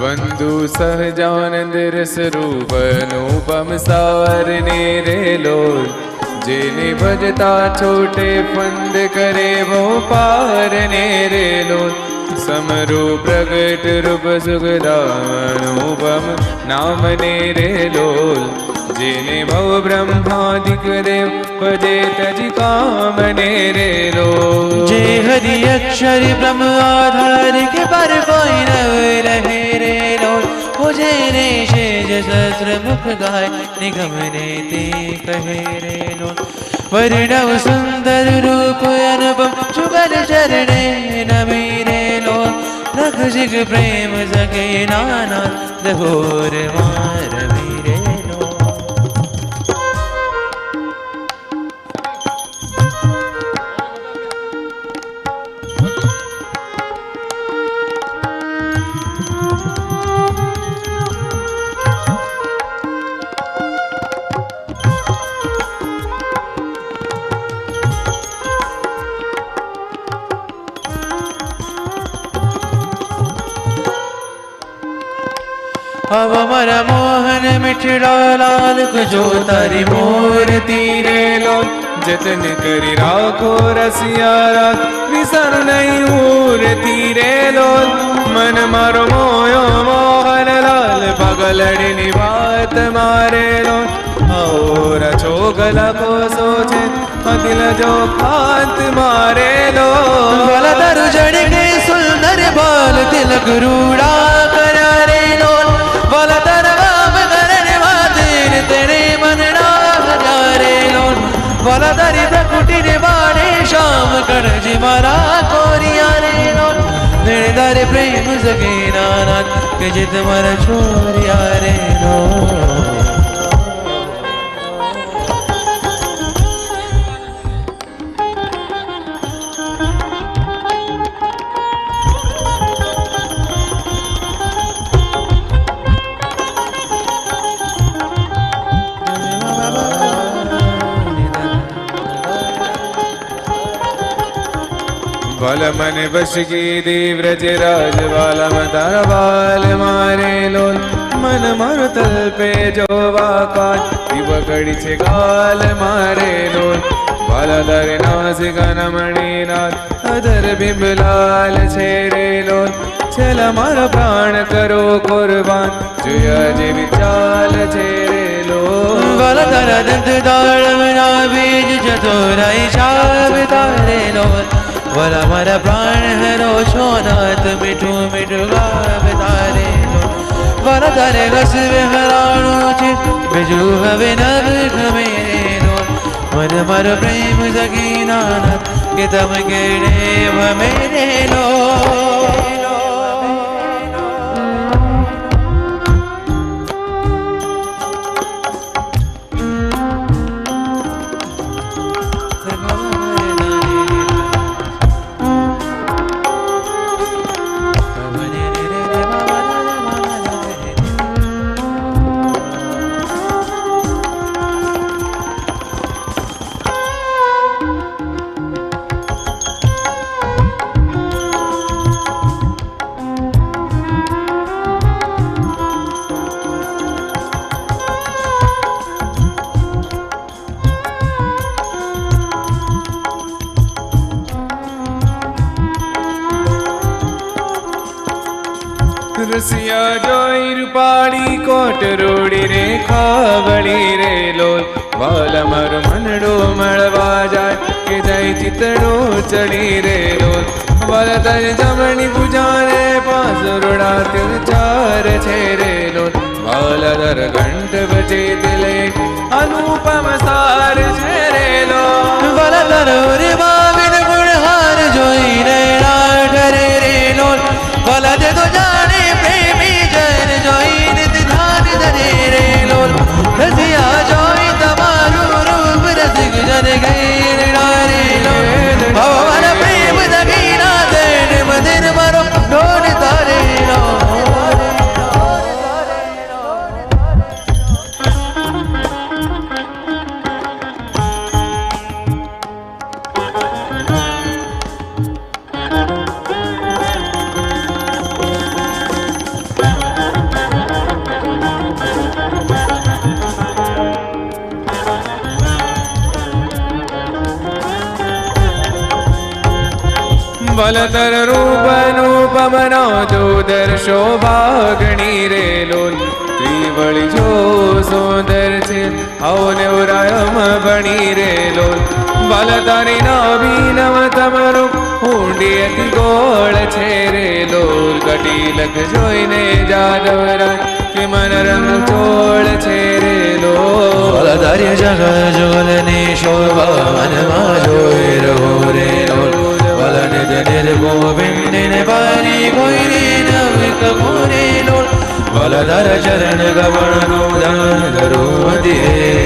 વંદુ સહજાનંદ રસ રૂપનુપમ સારને રે લોલ જેને ભજતા છોટે પંદ કરે વો પારને રે લોલ સમરૂ પ્રગટ રૂપ સુખદાનુપમ નામને રે લોલ જેને ભવ બ્રહ્માદિક દેવ ભજે તજ કામને રે લોલ જે હરિ અક્ષર બ્રહ્મ આધાર કે પર કોઈ નવ રહે રે લોલ હો જેને શેજ સહસ્ર મુખ ગાય નિગમ ને તે કહે રે લોલ વર્ણવ સુંદર રૂપ અનુપમ જુગલ ચરણે નમી રે લોલ રખ જગ પ્રેમ સગે નાના દહોર અવ મારા મોહન મીઠડો લાલ જો તારી મૂર્તિ રેલો, જતન કરી રાખો રસિયા રાત વિસર નહીં મૂર્તિ રેલો. મન મારો મોયો મોહન લાલ પગલડીની વાત મારેલો. ઓર છોગલ કો સોચે અદિલ જો ખાત મારેલો. ગલ દરજણ કે સુંદર બાલ, તિલક રૂડા કણજી મારા કોરિયા રે નો પ્રેમ સગીરા કે જે તમારા છોરિયા રે નો વલમન વશકી દેવ્રજ રાજ વાલમ તારા વાલ મારે લોલ મન મારું તલપે જોવા કાટ યુવકડી છે ગાલ મારે લોલ વાલાદર નાસિકા મણી નાથ અધર બિંબલાલ છે રે લોલ છેલ્લા મારા પ્રાણ કરો કુરબાન જોયા જેવી ચાલ છે રે લો વાલાદર દંત દાળ મના બીજ જતો રહી શાબ તારે લોલ વલ મારા પ્રાણ હરો સોનાથ મીઠું મીઠું ગાવ તારે લોલ વલધર રસ વિહરાણું છે બીજું હવે નવ ગમે લોલ મન મારો પ્રેમ સગી નાનત કે તમ કેડે ભમે રે રસિયા જોઈર પાડી કોટ રોડી રે ખાવળી રે લોલ. વાલ મારો મનડો મળવા જાય કે જાય ચિતડો ચડી રે લોલ. વાલ તર જમણી પૂજારે પાસરોડા તિલ ચાર છે રે લોલ. વાલ દર ઘંટ બજે દિલે અનુપમ સાર વલતર રૂપનું પવનો જોદર શોભાગણી રે લોલ ત્રિવળી જો સુંદર છે આવને ઉરાયમ ભણી રે લોલ વલતારી નાભીનવ તમરું ઊંડી અતિ ગોળ છે રે લોલ કટીલક જોઈને જાદવરા કે મન રંગ ચોળ છે રે લોલ વલધાર્ય જગ જોલની શોભા મનમાં વલધર ચરણ ગવણ નો દાન ધરું દિયે